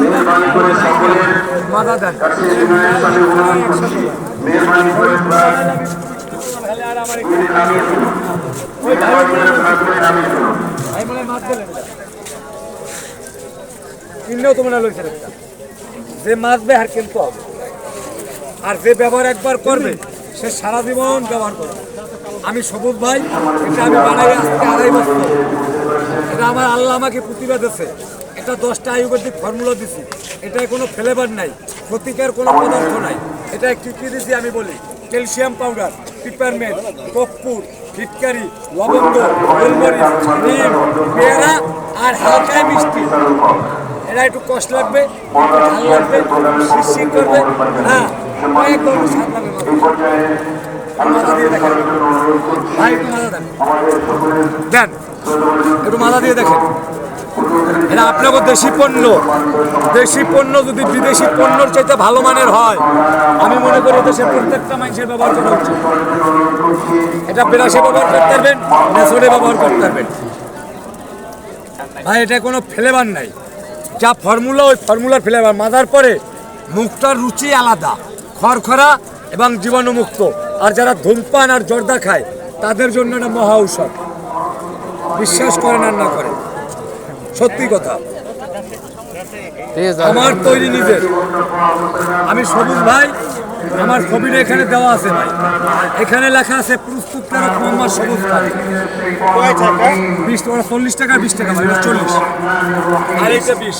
মেহরবানি করে সকলের কাছে বিনয়ের সাথে অনুরোধ করছি। মেহরবানি প্রায় কিনলেও তোমরা একটা যে মাছবে আর কিনতে হবে। আর যে ব্যবহার একবার করবে সে সারা জীবন ব্যবহার করবে। আমি সবুজ ভাই এটা আমি বানাই আজকে আড়াই বছর। আমার আল্লাহ আমাকে প্রতিভা দিচ্ছে এটা দশটা আয়ুর্বেদিক ফর্মুলা দিছি। এটায় কোনো ফ্লেভার নাই ক্ষতিকার কোনো পদার্থ নাই। এটা কি কি দিছি আমি বলি? ক্যালসিয়াম পাউডার পিপারমেন্ট কর্পূর ফিটকারি লবঙ্গ গোলমরিচ ডিম পেয়ারা আর হালকা মিষ্টি। এটা একটু কষ্ট লাগবে ঝাল লাগবে শিরশির করবে। হ্যাঁ একদম স্বাদ লাগবে মাথা দিয়ে দেখেন। ভাই একটু মাথা দেন দেন। একটু মাথা দিয়ে দেখেন। এটা আপনাকে দেশি পণ্য। দেশি পণ্য যদি বিদেশি পণ্যর চাইতে ভালো মানের হয়, আমি মনে করি দেশের প্রত্যেকটা মানুষের ব্যবহার করা উচিত এটা বিরাশে ব্যবহার করতে পারবেন নেসরে ব্যবহার করতে পারবেন। ভাই, এটা কোনো ফ্লেভার নাই। যা ফর্মুলা ওই ফর্মুলার ফ্লেভার মাজার পরে মুখটার রুচি আলাদা খড়খড়া এবং জীবাণুমুক্ত। আর যারা ধূমপান আর জর্দা খায়, তাদের জন্য এটা মহা ঔষধ। বিশ্বাস করেন আর না করেন। সত্যি কথা। আমার তৈরি নিজের। আমি সবুজ ভাই আমার ছবিটা এখানে দেওয়া আছে ভাই। এখানে লেখা আছে প্রস্তুতকারক মোহাম্মদ সবুজ ভাই। বিশ টাকা চল্লিশ টাকা বিশ টাকা ভাই চল্লিশ। আর এইটা বিশ।